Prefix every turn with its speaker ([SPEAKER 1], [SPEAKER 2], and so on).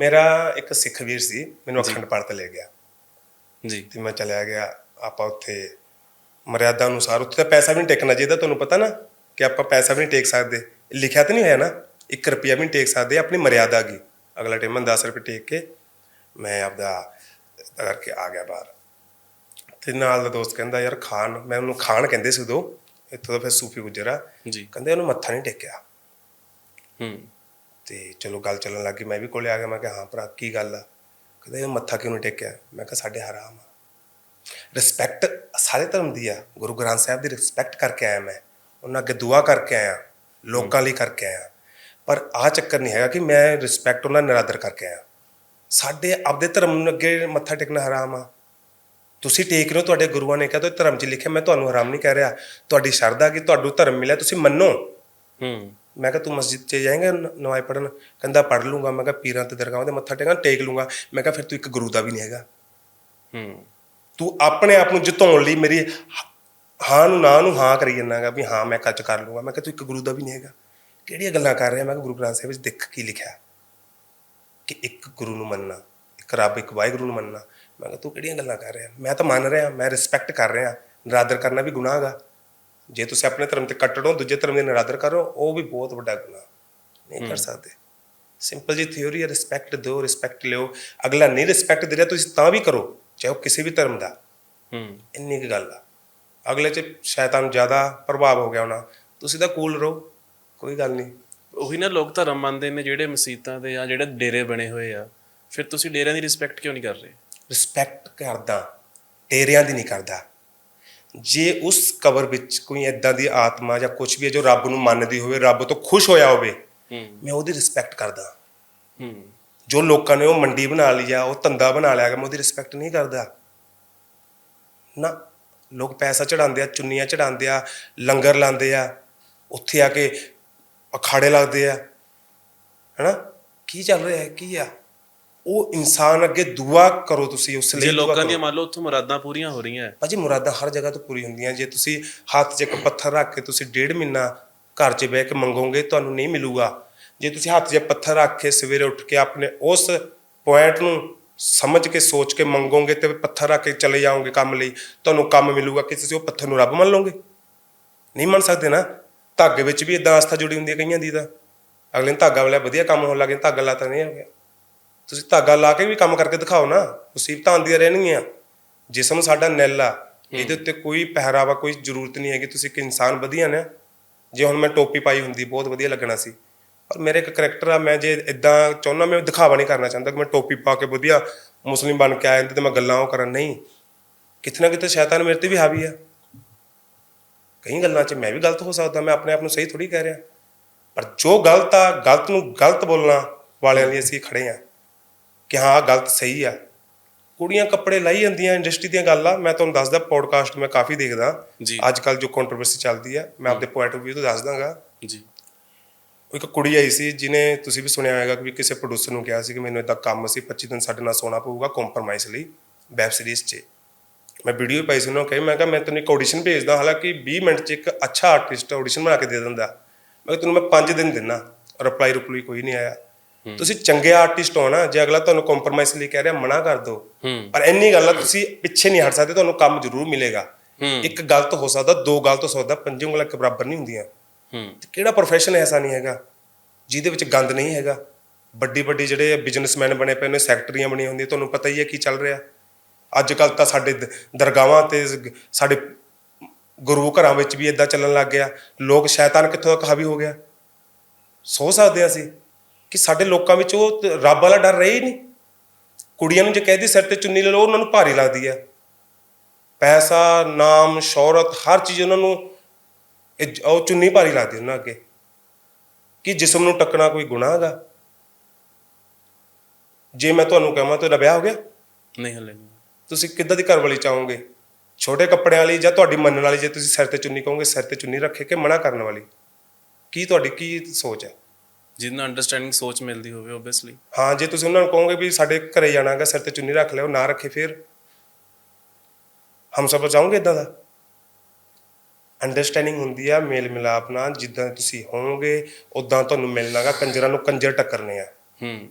[SPEAKER 1] ਮੇਰਾ ਇੱਕ ਸਿੱਖ ਵੀਰ ਸੀ ਮੈਨੂੰ ਅਖੰਡ ਪਾਠ ਤੇ ਲੈ ਗਿਆ।
[SPEAKER 2] ਜੀ।
[SPEAKER 1] ਤੇ ਮੈਂ ਚਲਿਆ ਗਿਆ ਆਪਾਂ ਉੱਥੇ ਮਰਿਆਦਾ ਅਨੁਸਾਰ ਉੱਥੇ ਤਾਂ ਪੈਸਾ ਵੀ ਨਹੀਂ ਟੇਕਣਾ ਚਾਹੀਦਾ ਤੁਹਾਨੂੰ ਪਤਾ ਨਾ ਕਿ ਆਪਾਂ ਪੈਸਾ ਵੀ ਨਹੀਂ ਟੇਕ ਸਕਦੇ। ਲਿਖਿਆ ਤਾਂ ਨਹੀਂ ਹੋਇਆ ਨਾ 1 ਰੁਪਿਆ ਵੀ ਨਹੀਂ ਟੇਕ ਸਕਦੇ ਆਪਣੀ ਮਰਿਆਦਾ ਕੀ ਅਗਲਾ ਟਾਈਮ ਮੈਂ 10 ਰੁਪਏ ਟੇਕ ਕੇ ਮੈਂ ਆਪਦਾ ਕਰਕੇ ਆ ਗਿਆ ਬਾਹਰ। ਤੇ ਨਾਲ ਦਾ ਦੋਸਤ ਕਹਿੰਦਾ ਯਾਰ ਖਾਨ ਮੈਂ ਉਹਨੂੰ ਖਾਨ ਕਹਿੰਦੇ ਸੀ ਉਦੋਂ ਇੱਥੋਂ ਦਾ ਫਿਰ ਸੂਫੀ ਗੁਜਰਾ
[SPEAKER 2] ਜੀ।
[SPEAKER 1] ਕਹਿੰਦੇ ਉਹਨੂੰ ਮੱਥਾ ਨਹੀਂ ਟੇਕਿਆ।
[SPEAKER 2] ਹੂੰ।
[SPEAKER 1] ਤੇ ਚਲੋ ਗੱਲ ਚੱਲਣ ਲੱਗੀ ਮੈਂ ਵੀ ਕੋਲੇ ਆ ਗਿਆ, ਮੈਂ ਕਿਹਾ, ਹਾਂ ਭਰਾ, ਕੀ ਗੱਲ ਆ? ਕਹਿੰਦੇ ਇਹ ਮੱਥਾ ਕਿਉਂ ਨਹੀਂ ਟੇਕਿਆ? ਮੈਂ ਕਿਹਾ, ਸਾਡੇ ਹਰਾਮ ਆ। ਰਿਸਪੈਕਟ ਸਾਰੇ ਧਰਮ ਦੀ ਆ। ਗੁਰੂ ਗ੍ਰੰਥ ਸਾਹਿਬ ਦੀ ਰਿਸਪੈਕਟ ਕਰਕੇ ਆਇਆ ਮੈਂ। ਉਹਨਾਂ ਅੱਗੇ ਦੁਆ ਕਰਕੇ ਆਇਆ। ਲੋਕਾਂ ਲਈ ਕਰਕੇ ਆਇਆ। ਪਰ ਆ ਚੱਕਰ ਨਹੀਂ ਹੈਗਾ ਕਿ ਮੈਂ ਰਿਸਪੈਕਟ ਉਹਨਾਂ ਨਿਰਾਦਰ ਕਰਕੇ ਆਇਆ। ਸਾਡੇ ਆਪਦੇ ਧਰਮ ਨੂੰ ਅੱਗੇ ਮੱਥਾ ਟੇਕਣਾ ਹਰਾਮ ਆ। ਤੁਸੀਂ ਟੇਕ ਰਹੇ ਹੋ, ਤੁਹਾਡੇ ਗੁਰੂਆਂ ਨੇ ਕਿਹਾ ਤਾਂ ਧਰਮ 'ਚ ਲਿਖਿਆ, ਮੈਂ ਤੁਹਾਨੂੰ ਹਰਾਮ ਨਹੀਂ ਕਹਿ ਰਿਹਾ। ਤੁਹਾਡੀ ਸ਼ਰਧਾ ਕਿ ਤੁਹਾਨੂੰ ਧਰਮ ਮਿਲਿਆ, ਤੁਸੀਂ ਮੰਨੋ।
[SPEAKER 2] ਹੂੰ।
[SPEAKER 1] ਮੈਂ ਕਿਹਾ ਤੂੰ ਮਸਜਿਦ 'ਚ ਜਾਏਂਗਾ ਨ- ਨਮਾਜ਼ ਪੜਨ ਕਹਿੰਦਾ ਪੜ ਲੂੰਗਾ। ਮੈਂ ਕਿਹਾ ਪੀਰਾਂ ਤੇ ਦਰਗਾਹਾਂ ਤੇ ਮੱਥਾ ਟੇਕਾਂ ਟੇਕ ਲੂੰਗਾ। ਮੈਂ ਕਿਹਾ ਫਿਰ ਤੂੰ ਇੱਕ ਗੁਰੂ ਦਾ ਵੀ ਨਹੀਂ ਹੈਗਾ।
[SPEAKER 2] ਹੂੰ।
[SPEAKER 1] ਤੂੰ ਆਪਣੇ ਆਪ ਨੂੰ ਜਿਤਾਉਣ ਲਈ ਮੇਰੀ ਹ- ਨੂੰ ਨਾ ਨੂੰ ਹਾਂ ਕਰੀ ਜਾਂਦਾਗਾ ਵੀ ਹਾਂ ਮੈਂ ਕੱਚ ਕਰ ਲੂੰਗਾ। ਮੈਂ ਕਿਹਾ ਤੂੰ ਇੱਕ ਗੁਰੂ ਦਾ ਵੀ ਨਹੀਂ ਹੈਗਾ। ਕਿਹੜੀਆਂ ਗੱਲਾਂ ਕਰ ਰਿਹਾ? ਮੈਂ ਕਿਹਾ ਗੁਰੂ ਗ੍ਰੰਥ ਸਾਹਿਬ ਵਿੱਚ ਦੇਖ ਕੀ ਲਿਖਿਆ ਕਿ ਇੱਕ ਗੁਰੂ ਨੂੰ ਮੰਨਣਾ ਇੱਕ ਰੱਬ ਇੱਕ ਵਾਹਿਗੁਰੂ ਨੂੰ ਮੰਨਣਾ। ਮੈਂ ਕਿਹਾ ਤੂੰ ਕਿਹੜੀਆਂ ਗੱਲਾਂ ਕਰ ਰਿਹਾ? ਮੈਂ ਤਾਂ ਮੰਨ ਰਿਹਾ ਮੈਂ ਰਿਸਪੈਕਟ ਕਰ ਰਿਹਾ। ਨਿਰਾਦਰ ਕਰਨਾ ਵੀ ਗੁਨਾਹ ਹੈਗਾ। ਜੇ ਤੁਸੀਂ ਆਪਣੇ ਧਰਮ ਤੇ ਕੱਟੜੋ ਦੂਜੇ ਧਰਮ ਦੇ ਨਿਰਾਦਰ ਕਰੋ ਉਹ ਵੀ ਬਹੁਤ ਵੱਡਾ ਗੁਨਾਹ। ਨਹੀਂ ਕਰ ਸਕਦੇ। ਸਿੰਪਲ ਜੀ ਥਿਉਰੀ ਹੈ ਰਿਸਪੈਕਟ ਦਿਓ ਰਿਸਪੈਕਟ ਲਿਓ। ਅਗਲਾ ਨਹੀਂ ਰਿਸਪੈਕਟ ਦੇ ਰਿਹਾ ਤੁਸੀਂ ਤਾਂ ਵੀ ਕਰੋ ਚਾਹੇ ਉਹ ਕਿਸੇ ਵੀ ਧਰਮ ਦਾ।
[SPEAKER 2] ਹੂੰ।
[SPEAKER 1] ਇੰਨੀ ਕੁ ਗੱਲ ਆ। ਅਗਲੇ ਚ ਸ਼ੈਤਾਨ ਜ਼ਿਆਦਾ ਪ੍ਰਭਾਵ ਹੋ ਗਿਆ ਹੋਣਾ। ਤੁਸੀਂ ਤਾਂ ਕੂਲ ਰਹੋ ਕੋਈ ਗੱਲ ਨਹੀਂ।
[SPEAKER 2] ਉਹੀ ਨਾ ਲੋਕ ਧਰਮ ਮੰਨਦੇ ਨੇ ਜਿਹੜੇ ਮਸਜਿਦਾਂ ਦੇ ਜਾਂ ਜਿਹੜੇ ਡੇਰੇ ਬਣੇ ਹੋਏ ਆ। ਫਿਰ ਤੁਸੀਂ ਡੇਰਿਆਂ ਦੀ ਰਿਸਪੈਕਟ ਕਿਉਂ ਨਹੀਂ ਕਰ ਰਹੇ?
[SPEAKER 1] ਰਿਸਪੈਕਟ ਕਰਦਾ। ਡੇਰਿਆਂ ਦੀ ਨਹੀਂ ਕਰਦਾ। ਜੇ ਉਸ ਕਬਰ ਵਿੱਚ ਕੋਈ ਐਦਾਂ ਦੀ ਆਤਮਾ ਜਾਂ ਕੁਝ ਵੀ ਹੈ ਜੋ ਰੱਬ ਨੂੰ ਮੰਨਦੀ ਹੋਵੇ ਰੱਬ ਤੋਂ ਖੁਸ਼ ਹੋਇਆ ਹੋਵੇ ਮੈਂ ਉਹਦੀ ਰਿਸਪੈਕਟ ਕਰਦਾ। ਜੋ ਲੋਕਾਂ ਨੇ ਉਹ ਮੰਡੀ ਬਣਾ ਲਈ ਆ ਉਹ ਧੰਦਾ ਬਣਾ ਲਿਆ ਮੈਂ ਉਹਦੀ ਰਿਸਪੈਕਟ ਨਹੀਂ ਕਰਦਾ। ਨਾ ਲੋਕ ਪੈਸਾ ਚੜਾਉਂਦੇ ਆ ਚੁੰਨੀਆਂ ਚੜਾਉਂਦੇ ਆ ਲੰਗਰ ਲਾਉਂਦੇ ਆ ਉੱਥੇ ਆ ਕੇ ਅਖਾੜੇ ਲੱਗਦੇ ਆ। ਹੈਨਾ? ਕੀ ਚੱਲ ਰਿਹਾ ਹੈ? ਕੀ ਆ? ਉਹ ਇਨਸਾਨ ਅੱਗੇ ਦੁਆ ਕਰੋ ਤੁਸੀਂ ਉਸ ਲਈ
[SPEAKER 2] ਜੇ ਲੋਕਾਂ। ਦੀਆਂ ਮੰਨ ਲਓ ਉੱਥੋਂ ਮੁਰਾਦਾਂ ਪੂਰੀਆਂ ਹੋ ਰਹੀਆਂ।
[SPEAKER 1] ਭਾਜੀ ਮੁਰਾਦਾਂ ਹਰ ਜਗ੍ਹਾ ਤੋਂ ਪੂਰੀ ਹੁੰਦੀਆਂ। ਜੇ ਤੁਸੀਂ ਹੱਥ 'ਚ ਇੱਕ ਪੱਥਰ ਰੱਖ ਕੇ ਤੁਸੀਂ ਡੇਢ ਮਹੀਨਾ ਘਰ 'ਚ ਬਹਿ ਕੇ ਮੰਗੋਗੇ ਤੁਹਾਨੂੰ ਨਹੀਂ ਮਿਲੂਗਾ। ਜੇ ਤੁਸੀਂ ਹੱਥ 'ਚ ਪੱਥਰ ਰੱਖ ਕੇ ਸਵੇਰੇ ਉੱਠ ਕੇ ਆਪਣੇ ਉਸ ਪੁਆਇੰਟ ਨੂੰ ਸਮਝ ਕੇ ਸੋਚ ਕੇ ਮੰਗੋਗੇ ਤੇ ਪੱਥਰ ਰੱਖ ਕੇ ਚਲੇ ਜਾਓਗੇ ਕੰਮ ਲਈ ਤੁਹਾਨੂੰ ਕੰਮ ਮਿਲੂਗਾ ਕਿ ਤੁਸੀਂ ਉਹ ਪੱਥਰ ਨੂੰ ਰੱਬ ਮੰਨ ਲਓਗੇ। ਨਹੀਂ ਮੰਨ ਸਕਦੇ ਨਾ? ਧਾਗੇ ਵਿੱਚ ਵੀ ਇਦਾਂ ਆਸਥਾ ਜੁੜੀ ਹੁੰਦੀ ਹੈ ਕਈਆਂ ਦੀ ਤਾਂ। ਅਗਲੇ ਧਾਗਾ ਵਾਲਾ ਵਧੀਆ ਕੰਮ ਹੋਣ ਲੱਗੇ ਧਾਗਾ ਲਾਤਾ ਨਹੀਂ ਹੋ ਗਿਆ। ਤੁਸੀਂ ਧਾਗਾ ਲਾ ਕੇ ਵੀ ਕੰਮ ਕਰਕੇ ਦਿਖਾਓ ਨਾ ਮੁਸੀਬਤਾਂ ਆਉਂਦੀਆਂ ਰਹਿਣਗੀਆਂ। ਜਿਸਮ ਸਾਡਾ ਨਿੱਲ ਆ ਇਹਦੇ ਉੱਤੇ ਕੋਈ ਪਹਿਰਾਵਾ ਕੋਈ ਜ਼ਰੂਰਤ ਨਹੀਂ ਹੈਗੀ ਤੁਸੀਂ ਇੱਕ ਇਨਸਾਨ ਵਧੀਆ ਨੇ। ਜੇ ਹੁਣ ਮੈਂ ਟੋਪੀ ਪਾਈ ਹੁੰਦੀ ਬਹੁਤ ਵਧੀਆ ਲੱਗਣਾ ਸੀ। ਪਰ ਮੇਰੇ ਇੱਕ ਕਰੈਕਟਰ ਆ ਮੈਂ ਜੇ ਇਦਾਂ ਚਾਹੁੰਦਾ ਮੈਂ ਦਿਖਾਵਾ ਨਹੀਂ ਕਰਨਾ ਚਾਹੁੰਦਾ ਕਿ ਮੈਂ ਟੋਪੀ ਪਾ ਕੇ ਵਧੀਆ ਮੁਸਲਿਮ ਬਣ ਕੇ ਆਇਆ ਤੇ ਮੈਂ ਗੱਲਾਂ ਉਹ ਕਰਾਂ ਨਹੀਂ। ਕਿਤੇ ਨਾ ਕਿਤੇ ਸ਼ੈਤਾਨ ਮੇਰੇ ਤੇ ਵੀ ਹਾਵੀ ਆ। ਕਈ ਗੱਲਾਂ 'ਚ ਮੈਂ ਵੀ ਗਲਤ ਹੋ ਸਕਦਾ ਮੈਂ ਆਪਣੇ ਆਪ ਨੂੰ ਸਹੀ ਥੋੜੀ ਕਹਿ ਰਿਹਾ। ਪਰ ਜੋ ਗਲਤ ਆ ਗਲਤ ਨੂੰ ਗਲਤ ਬੋਲਣਾ ਵਾਲਿਆਂ ਲਈ ਅਸੀਂ ਖੜੇ ਆ। ਕਿ ਹਾਂ ਗਲਤ ਸਹੀ ਆ। ਕੁੜੀਆਂ ਕੱਪੜੇ ਲਾਈ ਜਾਂਦੀਆਂ ਇੰਡਸਟਰੀ ਦੀਆਂ ਗੱਲਾਂ ਮੈਂ ਤੁਹਾਨੂੰ ਦੱਸਦਾ ਪੋਡਕਾਸਟ ਮੈਂ ਕਾਫੀ ਦੇਖਦਾ।
[SPEAKER 2] ਜੀ।
[SPEAKER 1] ਅੱਜ ਕੱਲ ਜੋ ਕੰਟਰੋਵਰਸੀ ਚੱਲਦੀ ਆ ਮੈਂ ਆਪਦੇ ਪੁਆਇੰਟ ਆਫ View ਤੋਂ ਦੱਸ ਦਾਂਗਾ।
[SPEAKER 2] ਜੀ।
[SPEAKER 1] ਇੱਕ ਕੁੜੀ ਆਈ ਸੀ ਜਿਨੇ ਤੁਸੀਂ ਵੀ ਸੁਣਿਆ ਹੋਵੇਗਾ ਕਿ ਵੀ ਕਿਸੇ ਪ੍ਰੋਡਿਊਸਰ ਨੂੰ ਕਿਹਾ ਸੀ ਕਿ ਮੈਨੂੰ ਇਦਾਂ ਕੰਮ ਸੀ 25 ਦਿਨ ਸਾਡੇ ਨਾਲ ਸੋਣਾ ਪਊਗਾ ਕੰਪਰਮਾਈਜ਼ ਲਈ ਵੈਬ ਸੀਰੀਜ਼ 'ਚ। ਮੈਂ ਵੀਡੀਓ ਪਾਈ ਸੀ ਉਹਨਾਂ ਨੂੰ ਕਹੀ ਮੈਂ ਕਿਹਾ ਮੈਂ ਤੈਨੂੰ ਇੱਕ ਆਡੀਸ਼ਨ ਭੇਜਦਾ ਹਾਲਾਂਕਿ 20 ਮਿੰਟ 'ਚ ਇੱਕ ਅੱਛਾ ਆਰਟਿਸਟ ਆਡੀਸ਼ਨ ਬਣਾ ਕੇ ਦੇ ਦਿੰਦਾ। ਮੈਂ ਕਿਹਾ ਤੈਨੂੰ ਮੈਂ 5 ਦਿਨ ਦਿੰਨਾ। ਰਿਪਲਾਈ ਰਿਪਲਾਈ ਕੋਈ ਨਹੀਂ ਆਇਆ। ਤੁਸੀਂ ਚੰਗੇ ਆਰਟਿਸਟ ਹੋ ਨਾ ਜੇ ਅਗਲਾ ਤੁਹਾਨੂੰ ਕੰਪਰਮਾਈਜ਼ ਲਈ ਕਹਿ ਰਿਹਾ ਮਨਾ ਕਰ ਦਿਓ। ਪਰ ਇੰਨੀ ਗੱਲ ਆ ਤੁਸੀਂ ਪਿੱਛੇ ਨਹੀਂ ਹਟ ਸਕਦੇ ਤੁਹਾਨੂੰ ਕੰਮ ਜ਼ਰੂਰ ਮਿਲੇਗਾ। ਇੱਕ ਗਲਤ ਹੋ ਸਕਦਾ ਦੋ ਗਲਤ ਹੋ ਸਕਦਾ ਪੰਜੇ ਉਂਗਲਾਂ ਇੱਕ ਬਰਾਬਰ ਨਹੀਂ ਹੁੰਦੀਆਂ। ਕਿਹੜਾ ਪ੍ਰੋਫੈਸ਼ਨ ਐਸਾ ਨਹੀਂ ਹੈਗਾ ਜਿਹਦੇ ਵਿੱਚ ਗੰਦ ਨਹੀਂ ਹੈਗਾ। ਵੱਡੀ ਵੱਡੀ ਜਿਹੜੇ ਬਿਜ਼ਨਸਮੈਨ ਬਣੇ ਪਏ ਨੇ ਸੈਕਟਰੀਆਂ ਬਣੀਆਂ ਹੁੰਦੀਆਂ ਤੁਹਾਨੂੰ ਪਤਾ ਹੀ ਹੈ ਕੀ ਚੱਲ ਰਿਹਾ। ਅੱਜ ਕੱਲ ਤਾਂ ਸਾਡੇ ਦਰਗਾਹਾਂ ਤੇ ਸਾਡੇ ਗੁਰੂ ਘਰਾਂ ਵਿੱਚ ਵੀ ਇਦਾਂ ਚੱਲਣ ਲੱਗ ਗਿਆ। ਲੋਕ ਸ਼ੈਤਾਨ ਕਿੱਥੋਂ ਤੱਕ ਹਾਵੀ ਹੋ ਗਿਆ? ਸੋਚ ਸਕਦੇ ਹਾਂ ਅਸੀਂ। ਕਿ ਸਾਡੇ ਲੋਕਾਂ ਵਿੱਚ ਉਹ ਰੱਬ ਵਾਲਾ ਡਰ ਰਹੇ ਹੀ ਨਹੀਂ। ਕੁੜੀਆਂ ਨੂੰ ਜੇ ਕਹਿਦੀ ਸਿਰ ਤੇ ਚੁੰਨੀ ਲੈ ਲਓ ਉਹਨਾਂ ਨੂੰ ਭਾਰੀ ਲੱਗਦੀ ਹੈ ਪੈਸਾ ਨਾਮ ਸ਼ੌਹਰਤ ਹਰ ਚੀਜ਼ ਉਹਨਾਂ ਨੂੰ ਇਹ ਉਹ ਚੁੰਨੀ ਭਾਰੀ ਲੱਗਦੀ ਉਹਨਾਂ ਅੱਗੇ। ਕਿ ਜਿਸਮ ਨੂੰ ਟੱਕਣਾ ਕੋਈ ਗੁਨਾਹ ਹੈਗਾ? ਜੇ ਮੈਂ ਤੁਹਾਨੂੰ ਕਹਾਂ ਤੁਹਾਡਾ ਵਿਆਹ ਹੋ ਗਿਆ?
[SPEAKER 2] ਨਹੀਂ ਹਲੇ ਨਹੀਂ।
[SPEAKER 1] ਤੁਸੀਂ ਕਿੱਦਾਂ ਦੀ ਘਰ ਵਾਲੀ ਚਾਹੋਗੇ? ਛੋਟੇ ਕੱਪੜਿਆਂ ਵਾਲੀ ਜਾਂ ਤੁਹਾਡੀ ਮੰਨਣ ਵਾਲੀ ਜੇ ਤੁਸੀਂ ਸਿਰ ਤੇ ਚੁੰਨੀ ਕਹੋਗੇ ਸਿਰ ਤੇ ਚੁੰਨੀ ਰੱਖੇ ਕਿ ਮਨਾ ਕਰਨ ਵਾਲੀ? ਕੀ ਤੁਹਾਡੀ ਕੀ ਸੋਚ ਹੈ?
[SPEAKER 2] ਜਿਹਦੇ ਨਾਲ ਅੰਡਰਸਟੈਂਡਿੰਗ ਸੋਚ ਮਿਲਦੀ ਹੋਵੇ ਓਬਵੀਅਸਲੀ
[SPEAKER 1] ਹਾਂ ਜੇ ਤੁਸੀਂ ਉਹਨਾਂ ਨੂੰ ਕਹੋਗੇ ਵੀ ਸਾਡੇ ਘਰੇ ਜਾਣਾਗਾ ਸਿਰ ਤੇ ਚੁੰਨੀ ਰੱਖ ਲਿਓ ਨਾ ਰੱਖੇ ਫਿਰ। ਹਮ ਸਭ ਚਾਹੋਗੇ ਇਦਾਂ ਦਾ? ਅੰਡਰਸਟੈਂਡਿੰਗ ਹੁੰਦੀ ਆ ਮੇਲ ਮਿਲਾਪ ਨਾਲ ਜਿੱਦਾਂ ਤੁਸੀਂ ਹੋਵੋਗੇ ਉਦਾਂ ਤੁਹਾਨੂੰ ਮਿਲਣਾਗਾ ਕੰਜਰਾਂ ਨੂੰ ਕੰਜਰ ਟੱਕਰਨੇ ਆ।
[SPEAKER 2] ਹੂੰ।